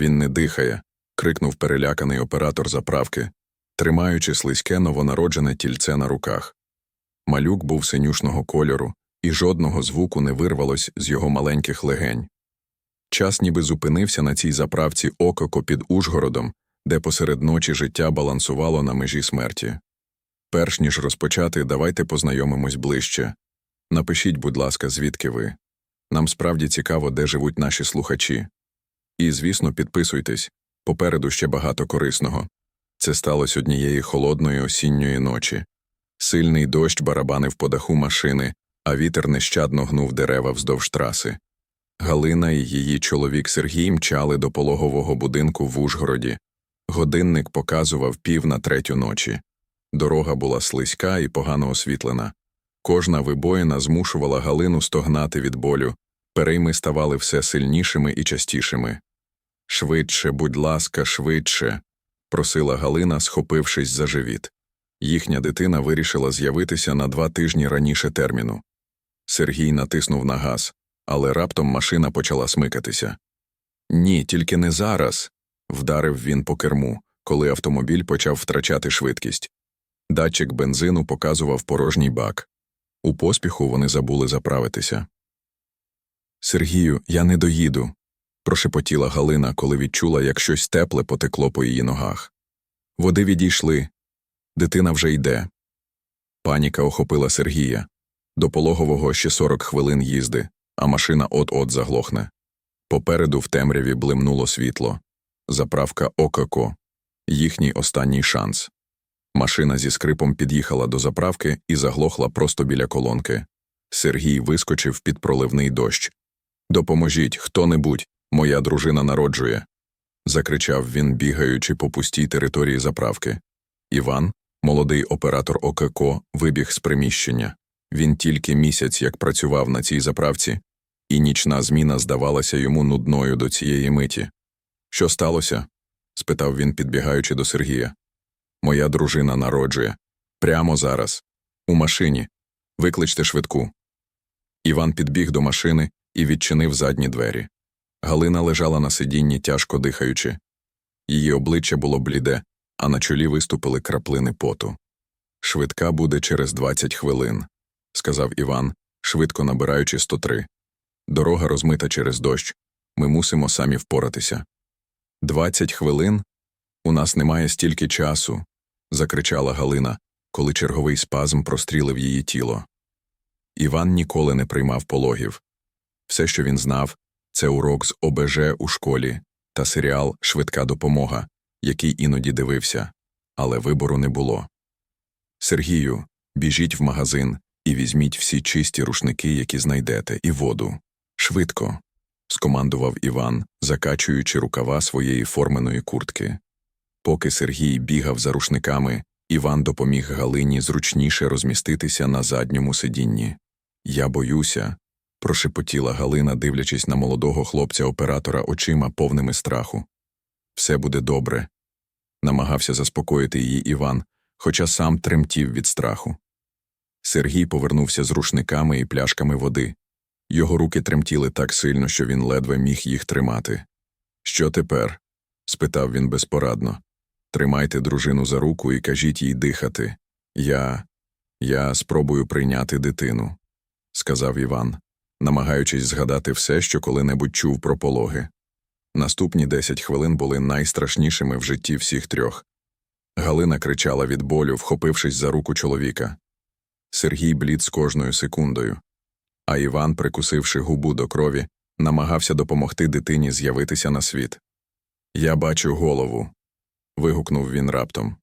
Він не дихає, крикнув переляканий оператор заправки, тримаючи слизьке новонароджене тільце на руках. Малюк був синюшного кольору, і жодного звуку не вирвалось з його маленьких легень. Час ніби зупинився на цій заправці ококо під Ужгородом, де посеред ночі життя балансувало на межі смерті. Перш ніж розпочати, давайте познайомимось ближче. Напишіть, будь ласка, звідки ви. Нам справді цікаво, де живуть наші слухачі. І, звісно, підписуйтесь попереду ще багато корисного. Це сталося однієї холодної осінньої ночі. Сильний дощ барабанив по даху машини, а вітер нещадно гнув дерева вздовж траси. Галина і її чоловік Сергій мчали до пологового будинку в Ужгороді. Годинник показував пів на третю ночі. Дорога була слизька і погано освітлена. Кожна вибоїна змушувала Галину стогнати від болю, перейми ставали все сильнішими і частішими. Швидше, будь ласка, швидше, просила Галина, схопившись за живіт. Їхня дитина вирішила з'явитися на два тижні раніше терміну. Сергій натиснув на газ, але раптом машина почала смикатися. Ні, тільки не зараз. вдарив він по керму, коли автомобіль почав втрачати швидкість. Датчик бензину показував порожній бак. У поспіху вони забули заправитися. Сергію, я не доїду, прошепотіла Галина, коли відчула, як щось тепле потекло по її ногах. Води відійшли. Дитина вже йде. Паніка охопила Сергія. До пологового ще 40 хвилин їзди, а машина от-от заглохне. Попереду в темряві блимнуло світло. Заправка ОККО. Їхній останній шанс. Машина зі скрипом під'їхала до заправки і заглохла просто біля колонки. Сергій вискочив під проливний дощ. Допоможіть хто-небудь, моя дружина народжує. закричав він, бігаючи по пустій території заправки. Іван, молодий оператор ОККО, вибіг з приміщення. Він тільки місяць як працював на цій заправці, і нічна зміна здавалася йому нудною до цієї миті. Що сталося? спитав він, підбігаючи до Сергія. Моя дружина народжує. Прямо зараз. У машині. Викличте швидку. Іван підбіг до машини і відчинив задні двері. Галина лежала на сидінні, тяжко дихаючи. Її обличчя було бліде, а на чолі виступили краплини поту. Швидка буде через 20 хвилин, сказав Іван, швидко набираючи 103. Дорога розмита через дощ. Ми мусимо самі впоратися. Двадцять хвилин? У нас немає стільки часу, закричала Галина, коли черговий спазм прострілив її тіло. Іван ніколи не приймав пологів. Все, що він знав, це урок з ОБЖ у школі та серіал Швидка допомога, який іноді дивився, але вибору не було. Сергію, біжіть в магазин і візьміть всі чисті рушники, які знайдете, і воду. Швидко. скомандував Іван, закачуючи рукава своєї форменої куртки. Поки Сергій бігав за рушниками, Іван допоміг Галині зручніше розміститися на задньому сидінні. Я боюся, прошепотіла Галина, дивлячись на молодого хлопця оператора очима повними страху. Все буде добре. намагався заспокоїти її Іван, хоча сам тремтів від страху. Сергій повернувся з рушниками і пляшками води. Його руки тремтіли так сильно, що він ледве міг їх тримати. Що тепер? спитав він безпорадно. Тримайте дружину за руку і кажіть їй дихати. Я. Я спробую прийняти дитину, сказав Іван, намагаючись згадати все, що коли-небудь чув про пологи. Наступні десять хвилин були найстрашнішими в житті всіх трьох. Галина кричала від болю, вхопившись за руку чоловіка. Сергій блід з кожною секундою, а Іван, прикусивши губу до крові, намагався допомогти дитині з'явитися на світ. Я бачу голову. вигукнув він раптом.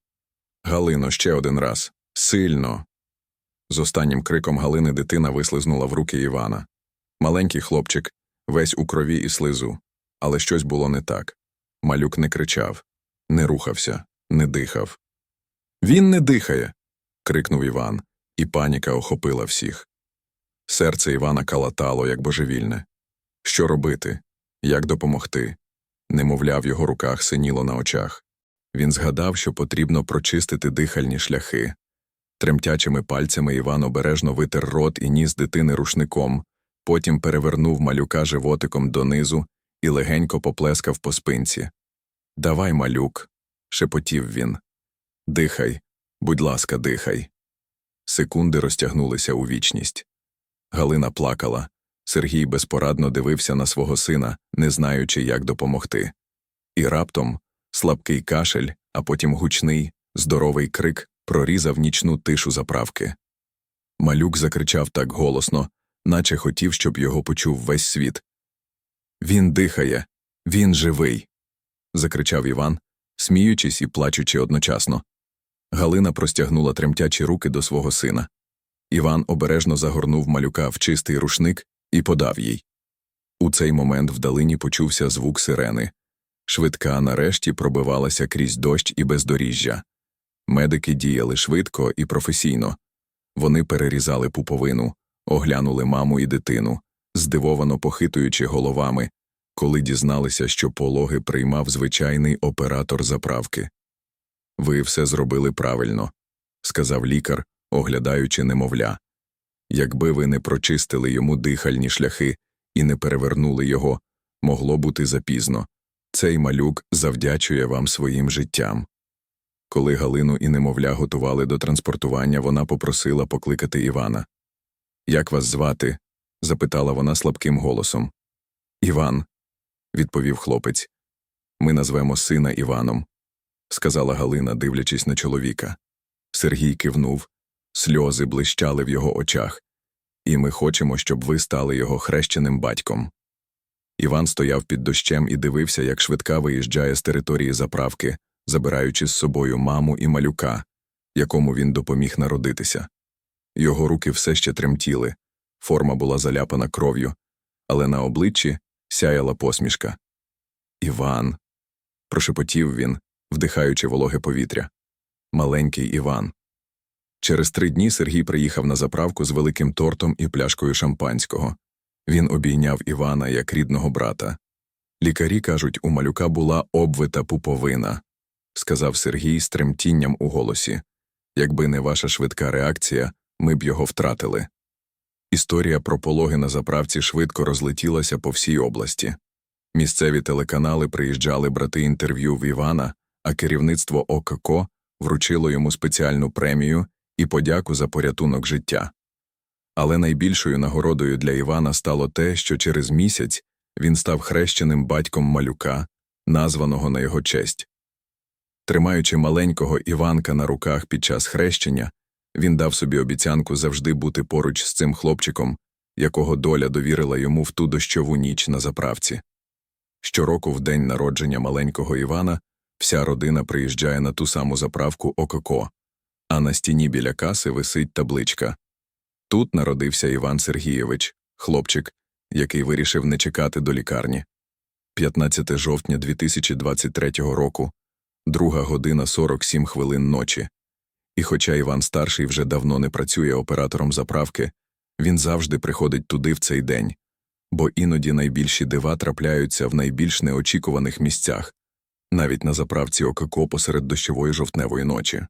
Галино, ще один раз. Сильно. З останнім криком Галини дитина вислизнула в руки Івана. Маленький хлопчик, весь у крові і слизу. Але щось було не так. Малюк не кричав, не рухався, не дихав. Він не дихає. крикнув Іван, і паніка охопила всіх. Серце Івана калатало, як божевільне. Що робити? Як допомогти? Немовля, в його руках синіло на очах. Він згадав, що потрібно прочистити дихальні шляхи. Тремтячими пальцями Іван обережно витер рот і ніс дитини рушником, потім перевернув малюка животиком донизу і легенько поплескав по спинці. Давай, малюк, шепотів він. Дихай, будь ласка, дихай. Секунди розтягнулися у вічність. Галина плакала. Сергій безпорадно дивився на свого сина, не знаючи, як допомогти. І раптом слабкий кашель, а потім гучний, здоровий крик прорізав нічну тишу заправки. Малюк закричав так голосно, наче хотів, щоб його почув весь світ. Він дихає, він живий. закричав Іван, сміючись і плачучи одночасно. Галина простягнула тремтячі руки до свого сина. Іван обережно загорнув малюка в чистий рушник і подав їй. У цей момент вдалині почувся звук сирени. Швидка нарешті пробивалася крізь дощ і бездоріжжя. Медики діяли швидко і професійно. Вони перерізали пуповину, оглянули маму і дитину, здивовано похитуючи головами, коли дізналися, що пологи приймав звичайний оператор заправки. Ви все зробили правильно, сказав лікар, оглядаючи немовля. Якби ви не прочистили йому дихальні шляхи і не перевернули його, могло бути запізно. Цей малюк завдячує вам своїм життям. Коли Галину і немовля готували до транспортування, вона попросила покликати Івана. Як вас звати? запитала вона слабким голосом. Іван, відповів хлопець. Ми назвемо сина Іваном, сказала Галина, дивлячись на чоловіка. Сергій кивнув, сльози блищали в його очах, і ми хочемо, щоб ви стали його хрещеним батьком. Іван стояв під дощем і дивився, як швидка виїжджає з території заправки, забираючи з собою маму і малюка, якому він допоміг народитися. Його руки все ще тремтіли, форма була заляпана кров'ю, але на обличчі сяяла посмішка. Іван. прошепотів він, вдихаючи вологе повітря. Маленький Іван. Через три дні Сергій приїхав на заправку з великим тортом і пляшкою шампанського. Він обійняв Івана як рідного брата. Лікарі кажуть, у малюка була обвита пуповина, сказав Сергій з тремтінням у голосі. Якби не ваша швидка реакція, ми б його втратили. Історія про пологи на заправці швидко розлетілася по всій області. Місцеві телеканали приїжджали брати інтерв'ю в Івана, а керівництво ОККО вручило йому спеціальну премію і подяку за порятунок життя. Але найбільшою нагородою для Івана стало те, що через місяць він став хрещеним батьком малюка, названого на його честь. Тримаючи маленького Іванка на руках під час хрещення, він дав собі обіцянку завжди бути поруч з цим хлопчиком, якого доля довірила йому в ту дощову ніч на заправці. Щороку, в день народження маленького Івана, вся родина приїжджає на ту саму заправку ОККО, а на стіні біля каси висить табличка. Тут народився Іван Сергійович, хлопчик, який вирішив не чекати до лікарні. 15 жовтня 2023 року, друга година 47 хвилин ночі. І хоча Іван старший вже давно не працює оператором заправки, він завжди приходить туди в цей день, бо іноді найбільші дива трапляються в найбільш неочікуваних місцях, навіть на заправці ОККО посеред дощової жовтневої ночі.